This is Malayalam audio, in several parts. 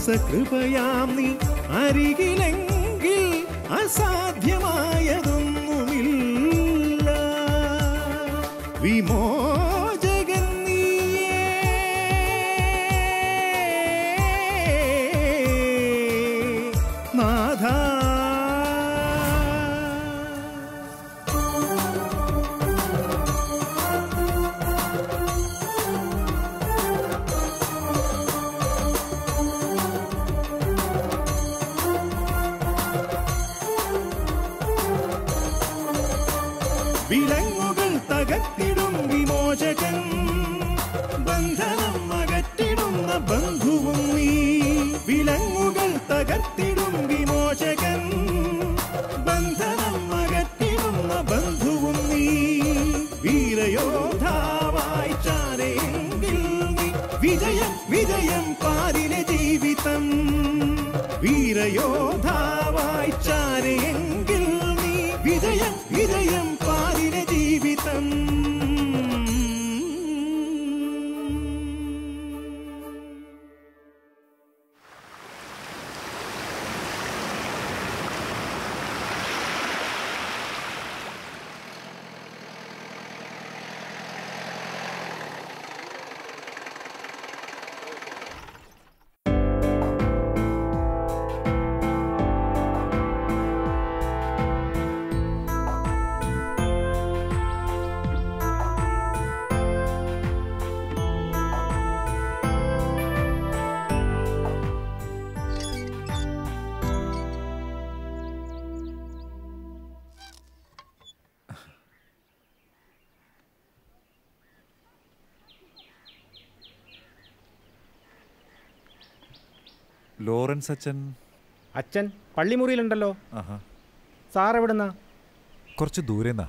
ആശ്വാസ കൃപയാം നീ. അരികിലെങ്കിൽ അസാധ്യമായതൊന്നുമില്ല. വിമോചകൻ ലോറൻസ് അച്ഛൻ? അച്ഛൻ പള്ളിമുറിയിലുണ്ടല്ലോ. സാർ എവിടുന്നാ? കുറച്ച് ദൂരെന്നാ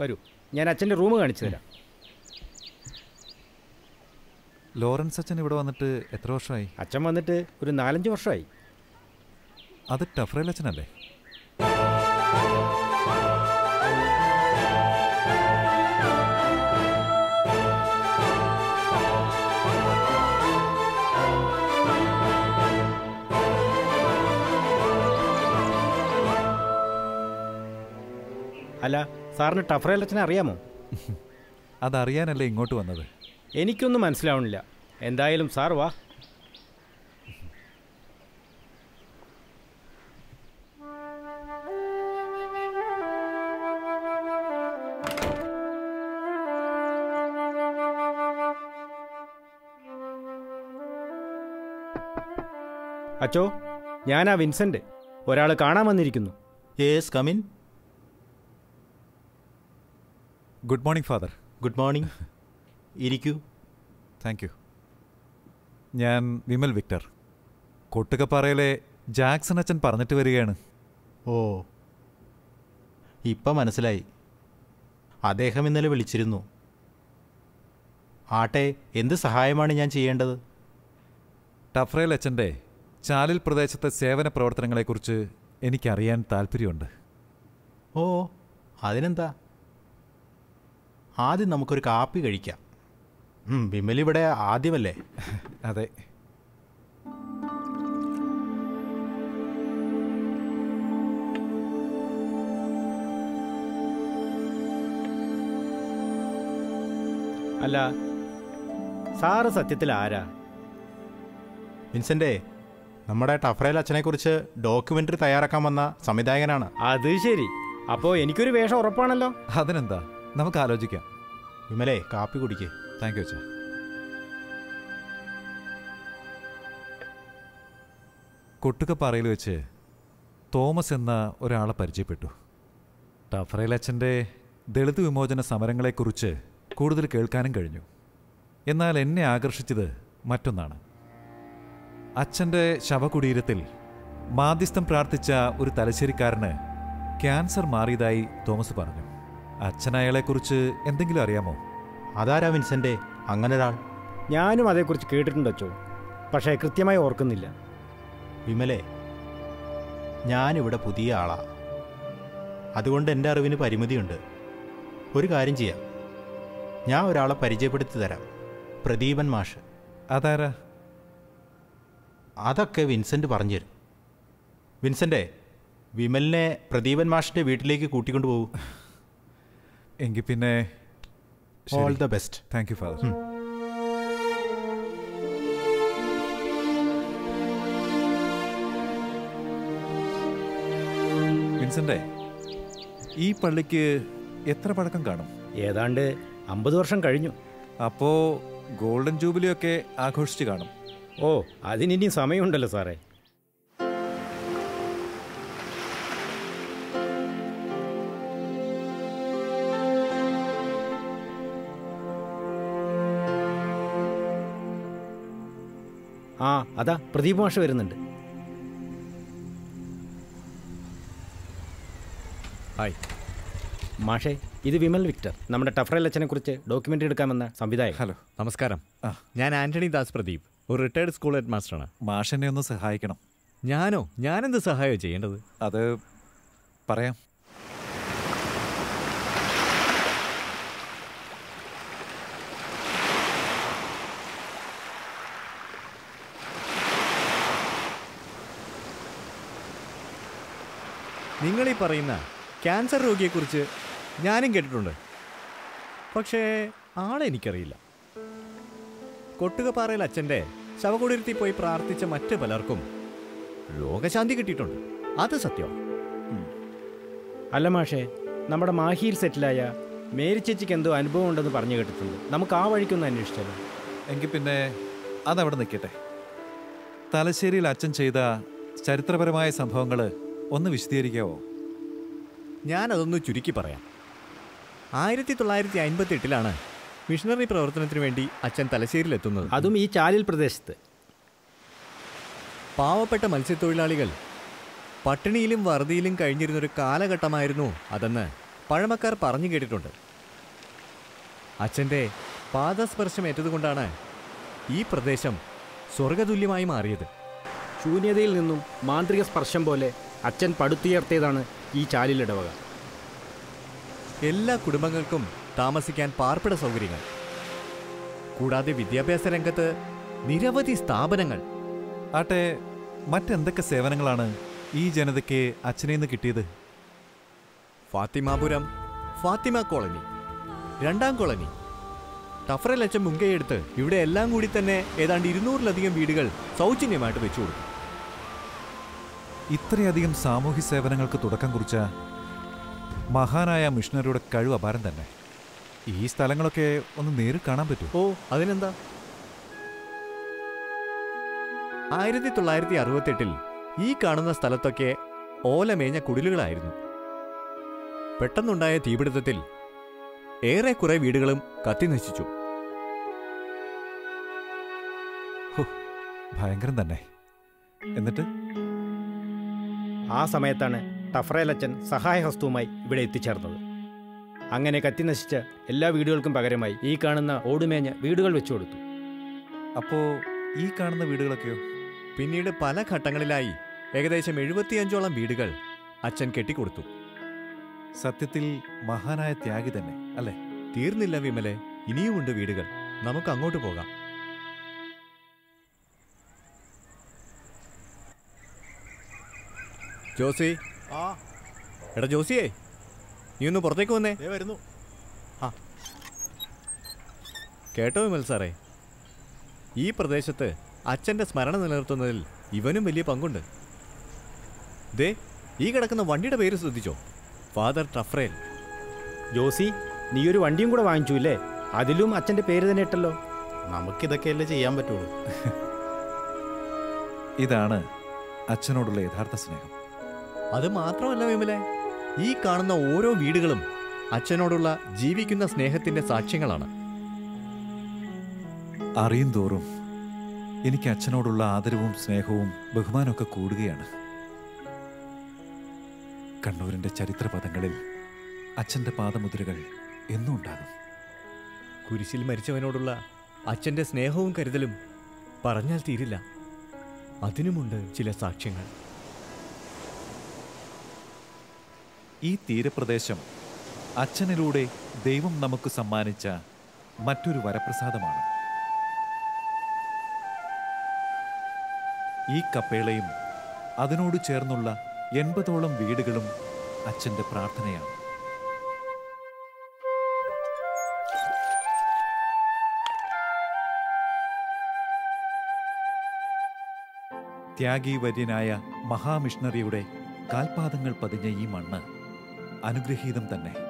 വരൂ ഞാൻ അച്ഛന്റെ റൂം കാണിച്ചു തരാം. ലോറൻസ് അച്ഛൻ ഇവിടെ വന്നിട്ട് എത്ര വർഷമായി? അച്ഛൻ വന്നിട്ട് ഒരു നാലഞ്ച് വർഷമായി. അത് ടഫ്രേൽ അച്ഛനല്ലേ? അല്ല സാറിന് ടഫറേൽ അച്ഛനെ അറിയാമോ? അതറിയാനല്ലേ ഇങ്ങോട്ട് വന്നത്. എനിക്കൊന്നും മനസ്സിലാവണില്ല. എന്തായാലും സാർ വാ. അച്ചോ ഞാനാ വിൻസെന്റ്. ഒരാൾ കാണാൻ വന്നിരിക്കുന്നു. Yes come in. Good morning father good morning ഇരിക്കൂ. താങ്ക് യു ഞാൻ വിമൽ വിക്ടർ. കൊട്ടുകപ്പാറയിലെ ജാക്സൺ അച്ഛൻ പറഞ്ഞിട്ട് വരികയാണ്. ഓ ഇപ്പം മനസ്സിലായി. അദ്ദേഹം ഇന്നലെ വിളിച്ചിരുന്നു. ആട്ടെ എന്ത് സഹായമാണ് ഞാൻ ചെയ്യേണ്ടത്? ടഫ്രേൽ അച്ഛന്റെ ചാലിൽ പ്രദേശത്തെ സേവന പ്രവർത്തനങ്ങളെക്കുറിച്ച് എനിക്കറിയാൻ താല്പര്യമുണ്ട് ഓ അതിനെന്താ? ആദ്യം നമുക്കൊരു കാപ്പി കഴിക്കാം. വിമൽ വിമലിവിടെ ആദ്യമല്ലേ? അതെ. അല്ല സാറ് സത്യത്തിൽ ആരാ? വിൻസെന്റെ നമ്മുടെ ടഫറേൽ അച്ഛനെക്കുറിച്ച് ഡോക്യുമെന്ററി തയ്യാറാക്കാൻ വന്ന സംവിധായകനാണ്. അത് ശരി. അപ്പോ എനിക്കൊരു വേഷം ഉറപ്പാണല്ലോ? അതിനെന്താ? നമുക്ക് ആലോചിക്കാം. വിമലേ കാപ്പി കുടിക്കേ. താങ്ക് യു അച്ഛാ. കൊട്ടുകപ്പാറയിൽ വെച്ച് തോമസ് എന്ന ഒരാളെ പരിചയപ്പെട്ടു. ടഫറേൽ അച്ഛന്റെ ദളിത് വിമോചന സമരങ്ങളെക്കുറിച്ച് കൂടുതൽ കേൾക്കാനും കഴിഞ്ഞു. എന്നാൽ എന്നെ ആകർഷിച്ചത് മറ്റൊന്നാണ്. അച്ഛന്റെ ശവകുടീരത്തിൽ മാധ്യസ്ഥം പ്രാർത്ഥിച്ച ഒരു തലശ്ശേരിക്കാരന് ക്യാൻസർ മാറിയതായി തോമസ് പറഞ്ഞു. അച്ഛൻ അയാളെക്കുറിച്ച് എന്തെങ്കിലും അറിയാമോ? അതാരാ വിൻസെന്റെ? അങ്ങനെ ഒരാൾ ഞാനും അതേക്കുറിച്ച് കേട്ടിട്ടുണ്ട് അച്ചോ പക്ഷേ കൃത്യമായി ഓർക്കുന്നില്ല. വിമലേ ഞാനിവിടെ പുതിയ ആളാ. അതുകൊണ്ട് എന്റെ അറിവിന് പരിമിതിയുണ്ട്. ഒരു കാര്യം ചെയ്യാം. ഞാൻ ഒരാളെ പരിചയപ്പെടുത്തി തരാം പ്രദീപൻ മാഷ്. അതാരാ? അതൊക്കെ വിൻസെന്റ് പറഞ്ഞുതരും. വിൻസെന്റെ വിമലിനെ പ്രദീപൻ മാഷിന്റെ വീട്ടിലേക്ക് കൂട്ടിക്കൊണ്ടു പോകൂ എങ്കിൽ പിന്നെ all the best thank you father. വിൻസെന്റെ ഈ പള്ളിക്ക് എത്ര പഴക്കം കാണും? ഏതാണ്ട് അമ്പത് വർഷം കഴിഞ്ഞു. അപ്പോ ഗോൾഡൻ ജൂബിലി ഒക്കെ ആഘോഷിച്ച് കാണും. ഓ അതിനിനി സമയമുണ്ടല്ലോ സാറേ. അതാ പ്രദീപ് മാഷ വരുന്നുണ്ട്. ഹായ്. മാഷേ ഇത് വിമൽ വിക്ടർ. നമ്മുടെ ടഫറൽ അച്ഛനെ കുറിച്ച് ഡോക്യുമെന്ററി എടുക്കാമെന്ന സംവിധായകൻ. ഹലോ നമസ്കാരം. ആ. ഞാൻ ആന്റണി ദാസ് പ്രദീപ്. ഒരു റിട്ടയർഡ് സ്കൂൾ ഹെഡ് മാസ്റ്ററാണ് മാഷനെ ഒന്ന് സഹായിക്കണം. ഞാനോ? ഞാനെന്ത് സഹായമോ ചെയ്യേണ്ടത്? അത് പറയാം. നിങ്ങൾ ഈ പറയുന്ന ക്യാൻസർ രോഗിയെക്കുറിച്ച് ഞാനും കേട്ടിട്ടുണ്ട്. പക്ഷേ ആളെ എനിക്കറിയില്ല. കൊട്ടുകപ്പാറയിൽ അച്ഛന്റെ ശവകുടീരത്തിൽ പോയി പ്രാർത്ഥിച്ച മറ്റ് പലർക്കും രോഗശാന്തി കിട്ടിയിട്ടുണ്ട്. അത് സത്യം. അല്ല മാഷേ നമ്മുടെ മാഹിയിൽ സെറ്റിലായ മേരി ചേച്ചിക്ക് എന്തോ അനുഭവം ഉണ്ടെന്ന് പറഞ്ഞു കേട്ടിട്ടുണ്ട്. നമുക്ക് ആ വഴിക്കൊന്ന് അന്വേഷിച്ചല്ലോ എങ്കിൽ പിന്നെ അതവിടെ നിൽക്കട്ടെ. തലശ്ശേരിയിൽ അച്ഛൻ ചെയ്ത ചരിത്രപരമായ സംഭവങ്ങൾ ഒന്ന് വിശദീകരിക്കാവോ? ഞാനതൊന്ന് ചുരുക്കി പറയാം. ആയിരത്തി തൊള്ളായിരത്തി അൻപത്തി എട്ടിലാണ് മിഷണറി പ്രവർത്തനത്തിന് വേണ്ടി അച്ഛൻ തലശ്ശേരിയിലെത്തുന്നത്. അതും ഈ ചാലിൽ പ്രദേശത്ത്. പാവപ്പെട്ട മത്സ്യത്തൊഴിലാളികൾ പട്ടിണിയിലും വറുതിയിലും കഴിഞ്ഞിരുന്നൊരു കാലഘട്ടമായിരുന്നു അതെന്ന് പഴമക്കാർ പറഞ്ഞു കേട്ടിട്ടുണ്ട്. അച്ഛന്റെ പാദസ്പർശം ഏറ്റതുകൊണ്ടാണ് ഈ പ്രദേശം സ്വർഗതുല്യമായി മാറിയത്. ശൂന്യതയിൽ നിന്നും മാന്ത്രിക സ്പർശം പോലെ അച്ഛൻ പടുത്തുയർത്തിയതാണ് ഈ ചാലിലിടവക. എല്ലാ കുടുംബങ്ങൾക്കും താമസിക്കാൻ പാർപ്പിട സൗകര്യങ്ങൾ. കൂടാതെ വിദ്യാഭ്യാസ രംഗത്ത് നിരവധി സ്ഥാപനങ്ങൾ. ആട്ടെ മറ്റെന്തൊക്കെ സേവനങ്ങളാണ് ഈ ജനതയ്ക്ക് അച്ഛനെ നിന്ന് കിട്ടിയത് ഫാത്തിമാപുരം ഫാത്തിമ കോളനി രണ്ടാം കോളനി. ടഫറൽ അച്ഛൻ മുൻകൈയെടുത്ത് ഇവിടെ എല്ലാം കൂടി തന്നെ ഏതാണ്ട് ഇരുന്നൂറിലധികം വീടുകൾ സൗജന്യമായിട്ട് വെച്ചു കൊടുത്തു ഇത്രയധികം സാമൂഹ്യ സേവനങ്ങൾക്ക് തുടക്കം കുറിച്ച മഹാനായ മിഷണറിയുടെ കഴിവ് അപാരം തന്നെ. ഈ സ്ഥലങ്ങളൊക്കെ ഒന്ന് നേരിൽ കാണാൻ പറ്റും ഓ അതിനെന്താ? ആയിരത്തി തൊള്ളായിരത്തി അറുപത്തെട്ടിൽ ഈ കാണുന്ന സ്ഥലത്തൊക്കെ ഓലമേഞ്ഞ കുടിലുകളായിരുന്നു. പെട്ടെന്നുണ്ടായ തീപിടുത്തത്തിൽ ഏറെക്കുറെ വീടുകളും കത്തിനശിച്ചു ഭയങ്കരം തന്നെ. എന്നിട്ട്? ആ സമയത്താണ് ടഫ്രേലച്ചൻ അച്ഛൻ സഹായഹസ്തവുമായി ഇവിടെ എത്തിച്ചേർന്നത്. അങ്ങനെ കത്തി നശിച്ച എല്ലാ വീടുകൾക്കും പകരമായി ഈ കാണുന്ന ഓടുമേഞ്ഞ വീടുകൾ വെച്ചു കൊടുത്തു. അപ്പോ ഈ കാണുന്ന വീടുകളൊക്കെയോ? പിന്നീട് പല ഘട്ടങ്ങളിലായി ഏകദേശം എഴുപത്തിയഞ്ചോളം വീടുകൾ അച്ഛൻ കെട്ടിക്കൊടുത്തു. സത്യത്തിൽ മഹാനായ ത്യാഗി തന്നെ അല്ലേ? തീർന്നില്ല വിമലെ ഇനിയുമുണ്ട് വീടുകൾ. നമുക്ക് അങ്ങോട്ട് പോകാം. ജോസി? ആ. എടാ ജോസിയേ നീ ഒന്ന് പുറത്തേക്ക് വന്നേ. വരുന്നു. വരുന്നു കേട്ടോ വിമൽ സാറേ. ഈ പ്രദേശത്ത് അച്ഛന്റെ സ്മരണ നിലനിർത്തുന്നതിൽ ഇവനും വലിയ പങ്കുണ്ട്. ദേ ഈ കിടക്കുന്ന വണ്ടിയുടെ പേര് ശ്രദ്ധിച്ചോ? ഫാദർ ടഫ്രേൽ ജോസി നീ ഒരു വണ്ടിയും കൂടെ വാങ്ങിച്ചു ഇല്ലേ? അതിലും അച്ഛന്റെ പേര് തന്നെ ഇട്ടല്ലോ. നമുക്കിതൊക്കെയല്ലേ ചെയ്യാൻ പറ്റുള്ളൂ. ഇതാണ് അച്ഛനോടുള്ള യഥാർത്ഥ സ്നേഹം. അത് മാത്രമല്ല വിമലെ ഈ കാണുന്ന ഓരോ വീടുകളും അച്ഛനോടുള്ള ജീവിക്കുന്ന സ്നേഹത്തിന്റെ സാക്ഷ്യങ്ങളാണ്. അറിയും തോറും എനിക്ക് അച്ഛനോടുള്ള ആദരവും സ്നേഹവും ബഹുമാനമൊക്കെ കൂടുകയാണ്. കണ്ണൂരിന്റെ ചരിത്രപഥങ്ങളിൽ അച്ഛന്റെ പാദമുദ്രകൾ എന്നും ഉണ്ടാകും. കുരിശിൽ മരിച്ചവനോടുള്ള അച്ഛന്റെ സ്നേഹവും കരുതലും പറഞ്ഞാൽ തീരില്ല. അതിനുമുണ്ട് ചില സാക്ഷ്യങ്ങൾ. ഈ തീരപ്രദേശം അച്ഛനിലൂടെ ദൈവം നമുക്ക് സമ്മാനിച്ച മറ്റൊരു വരപ്രസാദമാണ്. ഈ കപ്പേളയും അതിനോട് ചേർന്നുള്ള എൺപതോളം വീടുകളും അച്ഛന്റെ പ്രാർത്ഥനയാണ്. ത്യാഗീവര്യനായ മഹാമിഷണറിയുടെ കാൽപാദങ്ങൾ പതിഞ്ഞ ഈ മണ്ണ് അനുഗ്രഹീതം തന്നെ.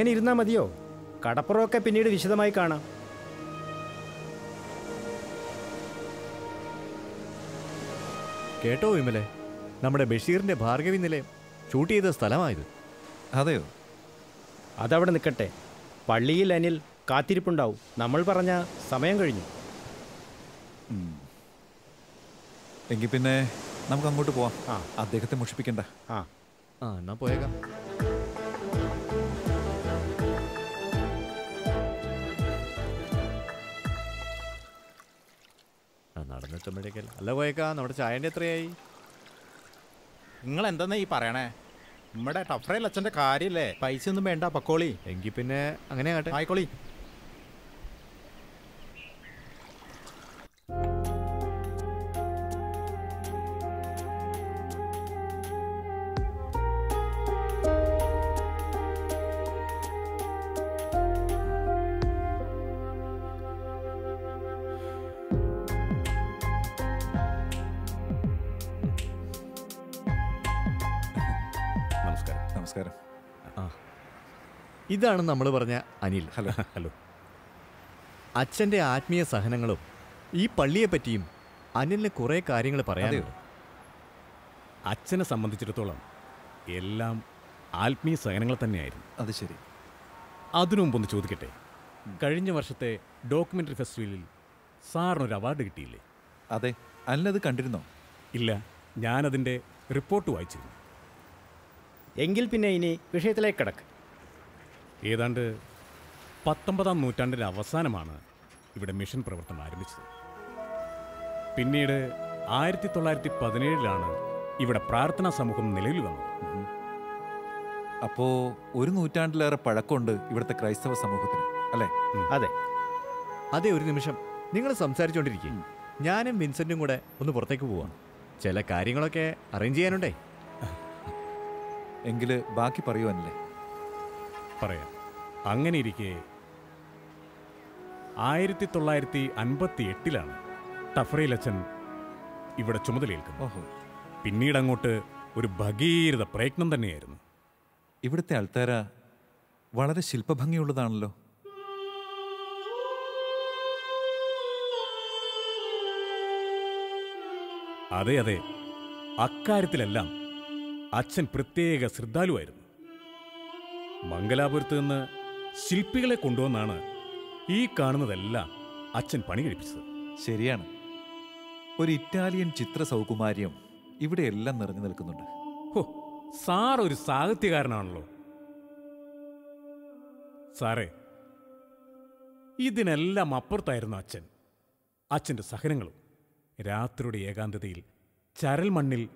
ഇങ്ങനെ ഇരുന്നാൽ മതിയോ? കടപ്പുറമൊക്കെ പിന്നീട് വിശദമായി കാണാം. കേട്ടോ വിമലെ നമ്മുടെ ബഷീറിന്റെ ഭാർഗവി നിലയം ഷൂട്ട് ചെയ്ത സ്ഥലമായത്. അതെയോ? അതവിടെ നിൽക്കട്ടെ. പള്ളിയിൽ അനിൽ കാത്തിരിപ്പുണ്ടാവും. നമ്മൾ പറഞ്ഞ സമയം കഴിഞ്ഞു. എങ്കിൽ പിന്നെ നമുക്ക് അങ്ങോട്ട് പോവാം. ആ. അദ്ദേഹത്തെ മുഷിപ്പിക്കണ്ട ആ. ആ എന്നാ പോയേക്കാം. ആ നടന്നെത്തുമ്പോഴേക്കല്ല അല്ല പോയേക്കാം നമ്മുടെ ചായന്റെ എത്രയായി? നിങ്ങൾ എന്താ ഈ പറയണേ? നമ്മുടെ ടഫറയിൽ അച്ഛന്റെ കാര്യല്ലേ? പൈസ ഒന്നും വേണ്ട പക്കോളി. എങ്കിൽ പിന്നെ അങ്ങനെ ആകട്ടെ ആയിക്കോളി. ഇതാണ് നമ്മൾ പറഞ്ഞ അനിൽ. Hello hello. അച്ഛന്റെ ആത്മീയ സഹനങ്ങളും ഈ പള്ളിയെ പറ്റിയും അനിലിന് കുറേ കാര്യങ്ങൾ പറയാനുണ്ട്. അച്ഛനെ സംബന്ധിച്ചിടത്തോളം എല്ലാം ആത്മീയ സഹനങ്ങൾ തന്നെയായിരുന്നു. അത് ശരി. അതിനു മുമ്പൊന്ന് ചോദിക്കട്ടെ? കഴിഞ്ഞ വർഷത്തെ ഡോക്യുമെന്ററി ഫെസ്റ്റിവലിൽ സാറിനൊരു അവാർഡ് കിട്ടിയില്ലേ? അതെ അല്ലത് കണ്ടിരുന്നോ? ഇല്ല ഞാനതിന്റെ റിപ്പോർട്ട് വായിച്ചിരുന്നു. എങ്കിൽ പിന്നെ ഇനി വിഷയത്തിലേക്ക് കിടക്ക്. ഏതാണ്ട് പത്തൊമ്പതാം നൂറ്റാണ്ടിന്റെ അവസാനമാണ് ഇവിടെ മിഷൻ പ്രവർത്തനം ആരംഭിച്ചത്. പിന്നീട് ആയിരത്തി തൊള്ളായിരത്തി പതിനേഴിലാണ് ഇവിടെ പ്രാർത്ഥനാ സമൂഹം നിലവിൽ വന്നത്. അപ്പോ ഒരു നൂറ്റാണ്ടിലേറെ പഴക്കമുണ്ട് ഇവിടുത്തെ ക്രൈസ്തവ സമൂഹത്തിന് അല്ലേ? അതെ. അതെ ഒരു നിമിഷം. നിങ്ങൾ സംസാരിച്ചുകൊണ്ടിരിക്കും ഞാനും വിൻസെന്റും കൂടെ ഒന്ന് പുറത്തേക്ക് പോവാം. ചില കാര്യങ്ങളൊക്കെ അറേഞ്ച് ചെയ്യാനുണ്ടേ. എങ്കിൽ ബാക്കി പറയുവാനല്ലേ? പറയാം. അങ്ങനെ ഇരിക്കെ ആയിരത്തി തൊള്ളായിരത്തി അൻപത്തി എട്ടിലാണ് ടഫ്രയിലച്ചൻ ഇവിടെ ചുമതലയേൽക്കുന്നത്. പിന്നീട് അങ്ങോട്ട് ഒരു ഭഗീരത പ്രയത്നം തന്നെയായിരുന്നു. ഇവിടുത്തെ ആൾത്താര വളരെ ശില്പഭംഗിയുള്ളതാണല്ലോ. അതെ അതെ. അക്കാര്യത്തിലെല്ലാം അച്ഛൻ പ്രത്യേക ശ്രദ്ധാലുവായിരുന്നു. മംഗലാപുരത്ത് നിന്ന് ശില്പികളെ കൊണ്ടുവന്നാണ് ഈ കാണുന്നതെല്ലാം അച്ഛൻ പണി കഴിപ്പിച്ചത്. ശരിയാണ്. ഒരു ഇറ്റാലിയൻ ചിത്ര ഇവിടെ എല്ലാം നിറഞ്ഞു നിൽക്കുന്നുണ്ട്. ഹോ സാർ ഒരു സാഹിത്യകാരനാണല്ലോ. സാറേ ഇതിനെല്ലാം അപ്പുറത്തായിരുന്നു അച്ഛൻ. അച്ഛന്റെ സഹനങ്ങളും രാത്രിയുടെ ഏകാന്തതയിൽ ചരൽ മണ്ണിൽ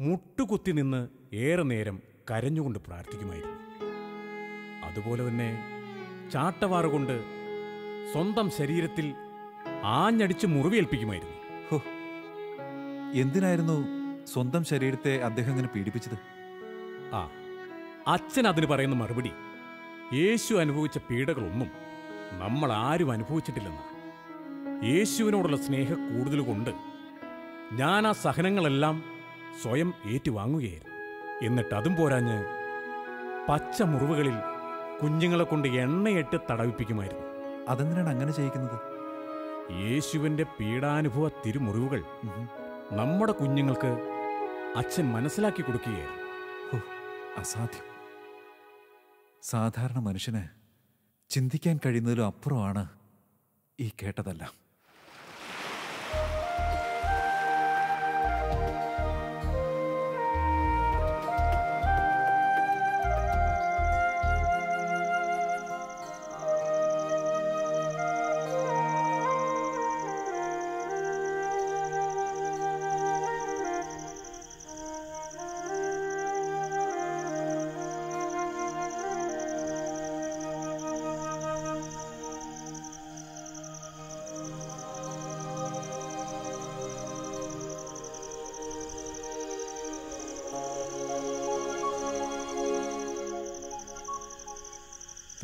മുട്ടുകുത്തി നിന്ന് ഏറെ നേരം കരഞ്ഞുകൊണ്ട് പ്രാർത്ഥിക്കുമായിരുന്നു. അതുപോലെ തന്നെ ചാട്ടവാറ കൊണ്ട് സ്വന്തം ശരീരത്തിൽ ആഞ്ഞടിച്ച് മുറിവേൽപ്പിക്കുമായിരുന്നു. എന്തിനായിരുന്നു സ്വന്തം ശരീരത്തെ അദ്ദേഹം ഇങ്ങനെ പീഡിപ്പിച്ചത്? ആ അച്ഛൻ അതിന് പറയുന്ന മറുപടി യേശു അനുഭവിച്ച പീഡകളൊന്നും നമ്മൾ ആരും അനുഭവിച്ചിട്ടില്ലെന്ന്. യേശുവിനോടുള്ള സ്നേഹ കൂടുതൽ കൊണ്ട് ഞാൻ ആ സഹനങ്ങളെല്ലാം സ്വയം ഏറ്റുവാങ്ങുകയായിരുന്നു. എന്നിട്ട് അതും പോരാഞ്ഞ് പച്ച മുറിവുകളിൽ കുഞ്ഞുങ്ങളെ കൊണ്ട് എണ്ണയിട്ട് തടവിപ്പിക്കുമായിരുന്നു. അതെന്തിനാണ് അങ്ങനെ ചെയ്യിക്കുന്നത്? യേശുവിന്റെ പീഡാനുഭവ തിരുമുറിവുകൾ നമ്മുടെ കുഞ്ഞുങ്ങൾക്ക് അച്ഛൻ മനസ്സിലാക്കി കൊടുക്കുകയായിരുന്നു. അസാധ്യം. സാധാരണ മനുഷ്യന് ചിന്തിക്കാൻ കഴിയുന്നതിലും അപ്പുറമാണ് ഈ കേട്ടതെല്ലാം.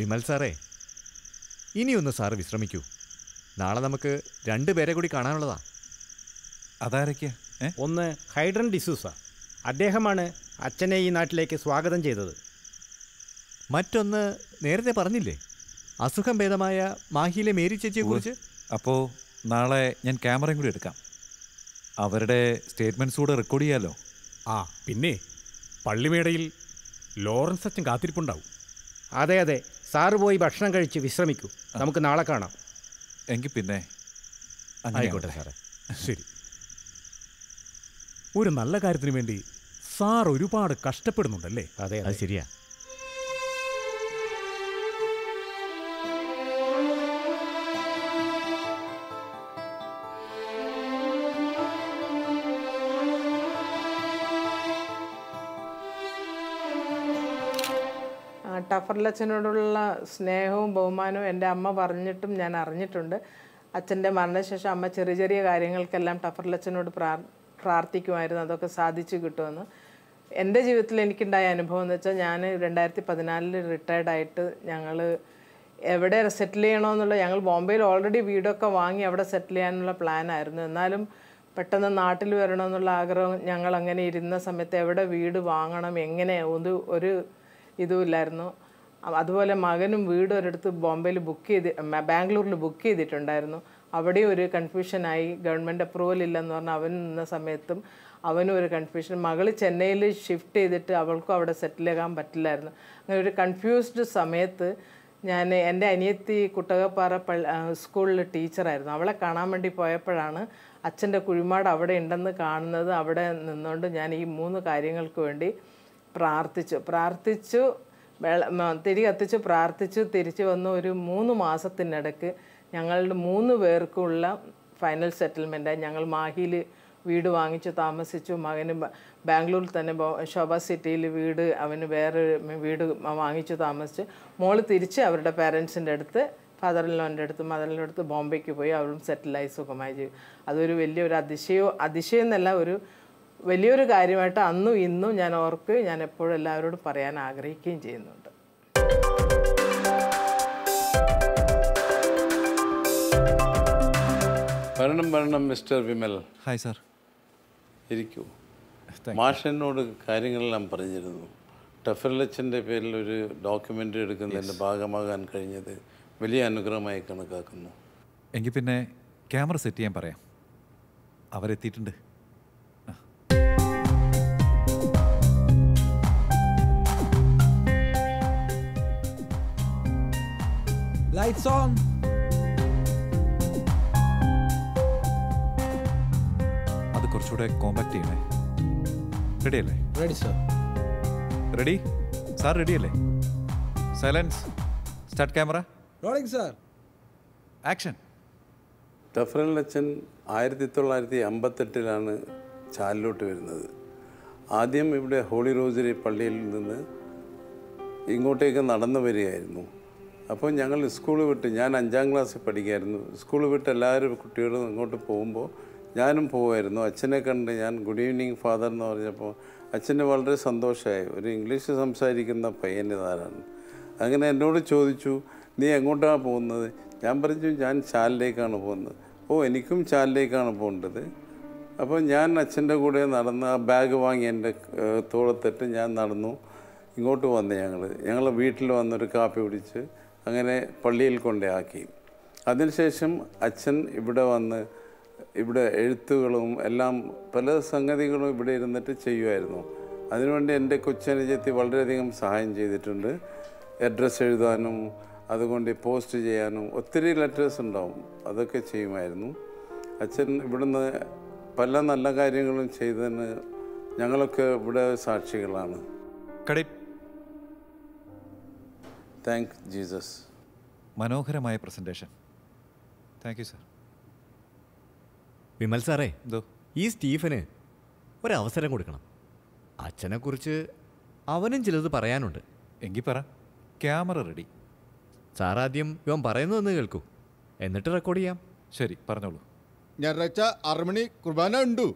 വിമൽ സാറേ ഇനിയൊന്ന് സാറ് വിശ്രമിക്കൂ. നാളെ നമുക്ക് രണ്ടുപേരെ കൂടി കാണാനുള്ളതാ. അതാരൊക്കെയാ? ഒന്ന് ഹൈഡ്രൻ ഡിസൂസ. അദ്ദേഹമാണ് അച്ഛനെ ഈ നാട്ടിലേക്ക് സ്വാഗതം ചെയ്തത്. മറ്റൊന്ന് നേരത്തെ പറഞ്ഞില്ലേ? അസുഖം ഭേദമായ മാഹിയിലെ മേരി ചേച്ചിയെക്കുറിച്ച് അപ്പോൾ നാളെ ഞാൻ ക്യാമറയും കൂടി എടുക്കാം. അവരുടെ സ്റ്റേറ്റ്മെന്റ്സ് കൂടെ റെക്കോർഡ് ചെയ്യാമല്ലോ ആ പിന്നെ പള്ളിമേടയിൽ ലോറൻസ് അച്ഛൻ കാത്തിരിപ്പുണ്ടാവും. അതെ അതെ. സാറ് പോയി ഭക്ഷണം കഴിച്ച് വിശ്രമിക്കൂ. നമുക്ക് നാളെ കാണാം. എങ്കിൽ പിന്നെ ആയിക്കോട്ടെ സാറേ. ശരി. ഒരു നല്ല കാര്യത്തിന് വേണ്ടി സാർ ഒരുപാട് കഷ്ടപ്പെടുന്നുണ്ടല്ലേ? അതെ. അത് ശരിയാ. ആ, ടഫർലച്ചനോടുള്ള സ്നേഹവും ബഹുമാനവും എന്റെ അമ്മ പറഞ്ഞിട്ടും ഞാൻ അറിഞ്ഞിട്ടുണ്ട്. അച്ഛന്റെ മരണശേഷം അമ്മ ചെറിയ ചെറിയ കാര്യങ്ങൾക്കെല്ലാം ടഫറിലച്ഛനോട് പ്രാർ പ്രാർത്ഥിക്കുമായിരുന്നു. അതൊക്കെ സാധിച്ചു കിട്ടുമെന്ന്. എന്റെ ജീവിതത്തിൽ എനിക്കുണ്ടായ അനുഭവം എന്ന് വെച്ചാൽ ഞാൻ രണ്ടായിരത്തി പതിനാലിൽ റിട്ടയർഡായിട്ട് ഞങ്ങൾ എവിടെ സെറ്റിൽ ചെയ്യണമെന്നുള്ള ഞങ്ങൾ ബോംബെയിൽ ഓൾറെഡി വീടൊക്കെ വാങ്ങി അവിടെ സെറ്റിൽ ചെയ്യാനുള്ള പ്ലാനായിരുന്നു എന്നാലും പെട്ടെന്ന് നാട്ടിൽ വരണമെന്നുള്ള ആഗ്രഹം ഞങ്ങൾ അങ്ങനെ ഇരുന്ന സമയത്ത് എവിടെ വീട് വാങ്ങണം എങ്ങനെ ഒരു ഒരു ഇതുമില്ലായിരുന്നു. ഇല്ലായിരുന്നു അതുപോലെ മകനും വീട് ഒരിടത്ത് ബോംബെയിൽ ബുക്ക് ചെയ്ത് ബാംഗ്ലൂരിൽ ബുക്ക് ചെയ്തിട്ടുണ്ടായിരുന്നു. അവിടെ ഒരു കൺഫ്യൂഷനായി ഗവൺമെന്റ് അപ്രൂവൽ ഇല്ലെന്ന് പറഞ്ഞാൽ അവൻ നിന്ന സമയത്തും അവനും ഒരു കൺഫ്യൂഷൻ മകൾ ചെന്നൈയിൽ ഷിഫ്റ്റ് ചെയ്തിട്ട് അവൾക്കും അവിടെ സെറ്റിൽ ആകാൻ പറ്റില്ലായിരുന്നു. അങ്ങനെ ഒരു കൺഫ്യൂസ്ഡ് സമയത്ത് ഞാൻ എന്റെ അനിയത്തി കുട്ടകപ്പാറ സ്കൂളിൽ ടീച്ചറായിരുന്നു അവളെ കാണാൻ വേണ്ടി പോയപ്പോഴാണ് അച്ഛന്റെ കുഴിമാട് അവിടെ ഉണ്ടെന്ന് കാണുന്നത്. അവിടെ നിന്നുകൊണ്ട് ഞാൻ ഈ മൂന്ന് കാര്യങ്ങൾക്ക് വേണ്ടി പ്രാർത്ഥിച്ചു. പ്രാർത്ഥിച്ചു തിരി കത്തിച്ച് പ്രാർത്ഥിച്ചു തിരിച്ചു വന്ന ഒരു മൂന്ന് മാസത്തിനിടയ്ക്ക് ഞങ്ങളുടെ മൂന്ന് പേർക്കുള്ള ഫൈനൽ സെറ്റിൽമെന്റായി ഞങ്ങൾ മാഹിയിൽ വീട് വാങ്ങിച്ചു താമസിച്ചു. മകന് ബാംഗ്ലൂരിൽ തന്നെ ശോഭ സിറ്റിയിൽ വീട് അവന് വേറെ വീട് വാങ്ങിച്ചു താമസിച്ച്. മോൾ തിരിച്ച് അവരുടെ പേരൻസിന്റെ അടുത്ത് ഫാദറിലോന്റെ അടുത്ത് മദറിന്റെ അടുത്ത് ബോംബെക്ക് പോയി അവരും സെറ്റിലായി സുഖമായി ജീവിക്കും അതൊരു വലിയൊരു അതിശയോ അതിശയം എന്നല്ല ഒരു വലിയൊരു കാര്യമായിട്ട് അന്നും ഇന്നും ഞാൻ ഓർക്കുകയും ഞാൻ എപ്പോഴും എല്ലാവരോടും പറയാൻ ആഗ്രഹിക്കുകയും ചെയ്യുന്നുണ്ട്. വരണം വരണം മിസ്റ്റർ വിമൽ. Hi sir. ഇരിക്കൂ. മാഷനോട് മാഷ് കാര്യങ്ങളെല്ലാം പറഞ്ഞിരുന്നു. ടഫർലച്ചന്റെ പേരിൽ ഒരു ഡോക്യുമെന്ററി എടുക്കുന്നതിന്റെ ഭാഗമാകാൻ കഴിഞ്ഞത് വലിയ അനുഗ്രഹമായി കണക്കാക്കുന്നു. എങ്കിൽ പിന്നെ ക്യാമറ സെറ്റ് ചെയ്യാൻ പറയാം. അവരെത്തിയിട്ടുണ്ട്. Lights on. അത് കുറച്ചുകൂടെ കോമ്പാക്ട് ചെയ്യണേ. റെഡി അല്ലേ? Ready sir ready sir ready അല്ലേ? Silence start camera rolling sir action ടഫറൻ ലച്ചൻ ആയിരത്തി തൊള്ളായിരത്തി അമ്പത്തെട്ടിലാണ് ചാലിലോട്ട് വരുന്നത്. ആദ്യം ഇവിടെ ഹോളി റോസറി പള്ളിയിൽ നിന്ന് ഇങ്ങോട്ടേക്ക് നടന്നു വരികയായിരുന്നു. അപ്പോൾ ഞങ്ങൾ സ്കൂൾ വിട്ട് ഞാൻ അഞ്ചാം ക്ലാസ്സിൽ പഠിക്കായിരുന്നു സ്കൂൾ വിട്ട് എല്ലാവരും കുട്ടികളും ഇങ്ങോട്ട് പോകുമ്പോൾ ഞാനും പോവായിരുന്നു അച്ഛനെ കണ്ട് ഞാൻ ഗുഡ് ഈവനിങ് ഫാദർ എന്ന് പറഞ്ഞപ്പോൾ അച്ഛന് വളരെ സന്തോഷമായി. ഒരു ഇംഗ്ലീഷ് സംസാരിക്കുന്ന പയ്യന്റെ താരാണ് അങ്ങനെ എന്നോട് ചോദിച്ചു നീ എങ്ങോട്ടാണ് പോകുന്നത്? ഞാൻ പറഞ്ഞു ഞാൻ ചാലിലേക്കാണ് പോകുന്നത്. ഓ എനിക്കും ചാലിലേക്കാണ് പോകേണ്ടത്. അപ്പോൾ ഞാൻ അച്ഛന്റെ കൂടെ നടന്ന് ആ ബാഗ് വാങ്ങി എന്റെ തോളത്തിട്ട് ഞാൻ നടന്നു. ഇങ്ങോട്ട് വന്ന് ഞങ്ങൾ ഞങ്ങൾ വീട്ടിൽ വന്നൊരു കാപ്പി കുടിച്ച് അങ്ങനെ പള്ളിയിൽ കൊണ്ടേ ആക്കി അതിനുശേഷം അച്ഛൻ ഇവിടെ വന്ന് ഇവിടെ എഴുത്തുകളും എല്ലാം പല സംഗതികളും ഇവിടെ ഇരുന്നിട്ട് ചെയ്യുമായിരുന്നു അതിനുവേണ്ടി എന്റെ കൊച്ചനുജത്തി വളരെയധികം സഹായം ചെയ്തിട്ടുണ്ട്. അഡ്രസ്സ് എഴുതാനും അതുകൊണ്ട് പോസ്റ്റ് ചെയ്യാനും ഒത്തിരി ലെറ്റേഴ്സ് ഉണ്ടാവും. അതൊക്കെ ചെയ്യുമായിരുന്നു. അച്ഛൻ ഇവിടുന്ന് പല നല്ല കാര്യങ്ങളും ചെയ്തതിന് ഞങ്ങളൊക്കെ ഇവിടെ സാക്ഷികളാണ്. താങ്ക് ജീസസ് മനോഹരമായ presentation thank you sir Vimal സാറേ എന്തോ? ഈ സ്റ്റീഫന് ഒരവസരം കൊടുക്കണം. അച്ഛനെക്കുറിച്ച് അവനും ചിലത് പറയാനുണ്ട്. എങ്കിൽ പറ. ക്യാമറ റെഡി സാറാദ്യം ഇവൻ പറയുന്നതെന്ന് കേൾക്കൂ. എന്നിട്ട് റെക്കോർഡ് ചെയ്യാം. ശരി പറഞ്ഞോളൂ. ഞായറാഴ്ച ആറ് മണി കുർബാന ഉണ്ടു.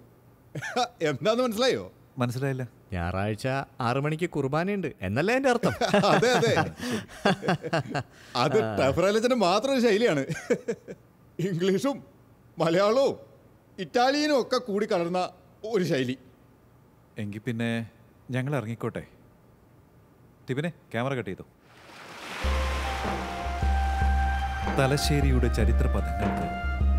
എന്താന്ന് മനസ്സിലായോ? മനസ്സിലായില്ല. ഞായറാഴ്ച ആറു മണിക്ക് കുർബാനയുണ്ട്. എന്നല്ലേ എന്റെ അർത്ഥം? അതെ അതെ. അത് ടഫറലച്ചന് മാത്രം ഒരു ശൈലിയാണ്. ഇംഗ്ലീഷും മലയാളവും ഇറ്റാലിയനും ഒക്കെ കൂടി കലർന്ന ഒരു ശൈലി. എങ്കിൽ പിന്നെ ഞങ്ങൾ ഇറങ്ങിക്കോട്ടെ. ടിബിനെ ക്യാമറ കട്ട് ചെയ്തു. തലശ്ശേരിയുടെ ചരിത്ര പദങ്ങൾക്ക്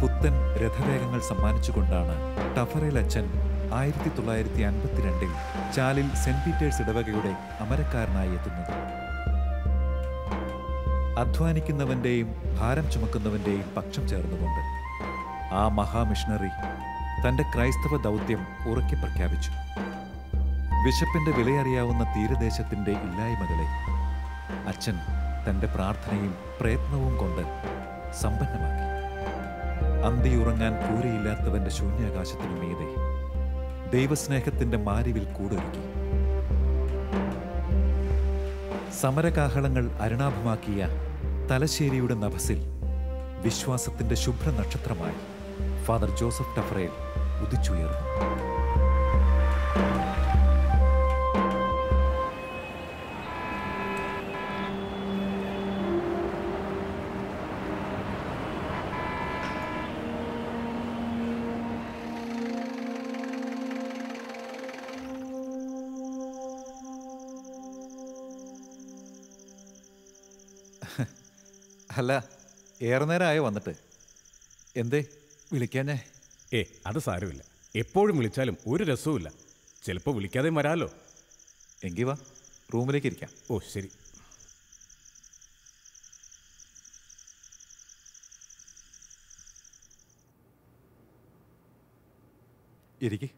പുത്തൻ രഥവേഗങ്ങൾ സമ്മാനിച്ചുകൊണ്ടാണ് ടഫറേൽ അച്ഛൻ ആയിരത്തി തൊള്ളായിരത്തി അൻപത്തിരണ്ടിൽ ചാലിൽ സെന്റ് പീറ്റേഴ്സ് ഇടവകയുടെ അമരക്കാരനായി എത്തുന്നത് അധ്വാനിക്കുന്നവന്റെയും ഭാരം ചുമക്കുന്നവന്റെയും പക്ഷം ചേർന്നുകൊണ്ട് ആ മഹാമിഷണറി തന്റെ ക്രൈസ്തവ ദൗത്യം ഉറക്കി പ്രഖ്യാപിച്ചു. വിശപ്പിന്റെ വിലയറിയാവുന്ന തീരദേശത്തിന്റെ ഇല്ലായ്മകളെ അച്ഛൻ തന്റെ പ്രാർത്ഥനയും പ്രയത്നവും കൊണ്ട് സമ്പന്നമാക്കി. അന്തിയുറങ്ങാൻ കൂരയില്ലാത്തവന്റെ ശൂന്യാകാശത്തിനു മീതെ ദൈവസ്നേഹത്തിന്റെ മാരിവിൽ കൂടൊരുക്കി. സമരകാഹളങ്ങൾ അരുണാഭമാക്കിയ തലശ്ശേരിയുടെ നഭസിൽ വിശ്വാസത്തിന്റെ ശുഭ്ര നക്ഷത്രമായി ഫാദർ ജോസഫ് ടഫറേൽ ഉദിച്ചുയർന്നു. അല്ല ഏറെ നേരമായോ വന്നിട്ട്. എന്തേ വിളിക്കാഞ്ഞേ? ഏ അത് സാരമില്ല. എപ്പോഴും വിളിച്ചാലും ഒരു രസവുമില്ല. ചിലപ്പോൾ വിളിക്കാതെ വരാമല്ലോ എങ്കിൽ വാ റൂമിലേക്ക് ഇരിക്കാം. ഓ ശരി. ഇരിക്ക്.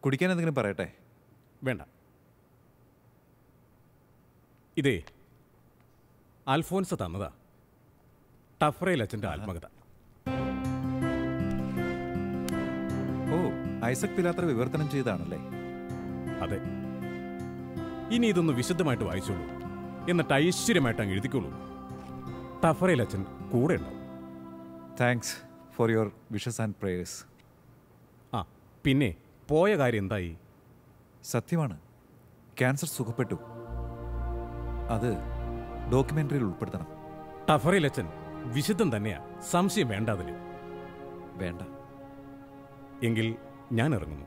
കുടിക്കാൻ എന്തെങ്കിലും പറയട്ടെ? വേണ്ട. ഇതേ അൽഫോൻസ് തന്നതാ. ടഫറയിൽ അച്ഛന്റെ ആത്മകഥ. ഓ ഐസക് പിലാത്ര വിവർത്തനം ചെയ്താണല്ലേ? അതെ. ഇനി ഇതൊന്ന് വിശദമായിട്ട് വായിച്ചോളൂ. എന്നിട്ട് ഐശ്വര്യമായിട്ട് അങ്ങ് എഴുതിക്കോളൂ. ടഫറയിൽ അച്ഛൻ കൂടെ ഉണ്ടാവും. Thanks for your wishes and prayers ആ പിന്നെ പോയ കാര്യം എന്തായി? സത്യമാണ്. ക്യാൻസർ സുഖപ്പെട്ടു. അത് ഡോക്യുമെന്ററിയിൽ ഉൾപ്പെടുത്തണം. ടഫറി അച്ഛൻ വിശുദ്ധം തന്നെയാ. സംശയം വേണ്ട അതിന് വേണ്ട. എങ്കിൽ ഞാൻ ഇറങ്ങുന്നു.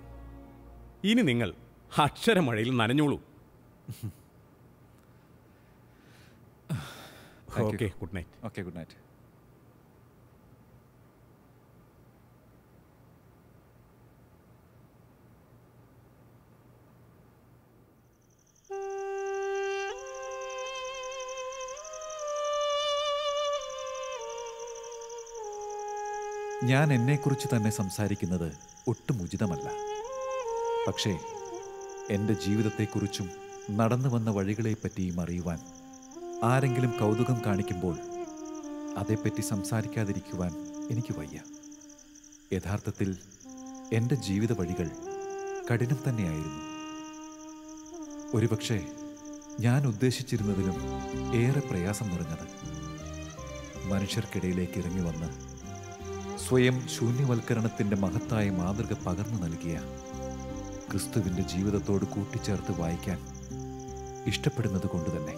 ഇനി നിങ്ങൾ അക്ഷരമഴയിൽ നനഞ്ഞോളൂ. Okay good night okay good night ഞാൻ എന്നെക്കുറിച്ച് തന്നെ സംസാരിക്കുന്നത് ഒട്ടും ഉചിതമല്ല പക്ഷേ എന്റെ ജീവിതത്തെക്കുറിച്ചും നടന്നു വന്ന വഴികളെപ്പറ്റിയും അറിയുവാൻ ആരെങ്കിലും കൗതുകം കാണിക്കുമ്പോൾ അതേപ്പറ്റി സംസാരിക്കാതിരിക്കുവാൻ എനിക്ക് വയ്യ. യഥാർത്ഥത്തിൽ എന്റെ ജീവിത വഴികൾ കഠിനം തന്നെയായിരുന്നു. ഒരുപക്ഷെ ഞാൻ ഉദ്ദേശിച്ചിരുന്നതിലും ഏറെ പ്രയാസം നിറഞ്ഞത് മനുഷ്യർക്കിടയിലേക്ക് ഇറങ്ങി വന്ന് സ്വയം ശൂന്യവൽക്കരണത്തിന്റെ മഹത്തായ മാതൃക പകർന്നു നൽകിയ ക്രിസ്തുവിന്റെ ജീവിതത്തോട് കൂട്ടിച്ചേർത്ത് വായിക്കാൻ ഇഷ്ടപ്പെടുന്നത് കൊണ്ട് തന്നെ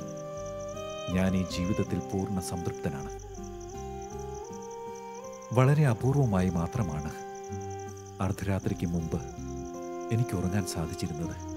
ഞാൻ ഈ ജീവിതത്തിൽ പൂർണ സംതൃപ്തനാണ്. വളരെ അപൂർവമായി മാത്രമാണ് അർദ്ധരാത്രിക്ക് മുമ്പ് എനിക്ക് ഉറങ്ങാൻ സാധിച്ചിരുന്നത്.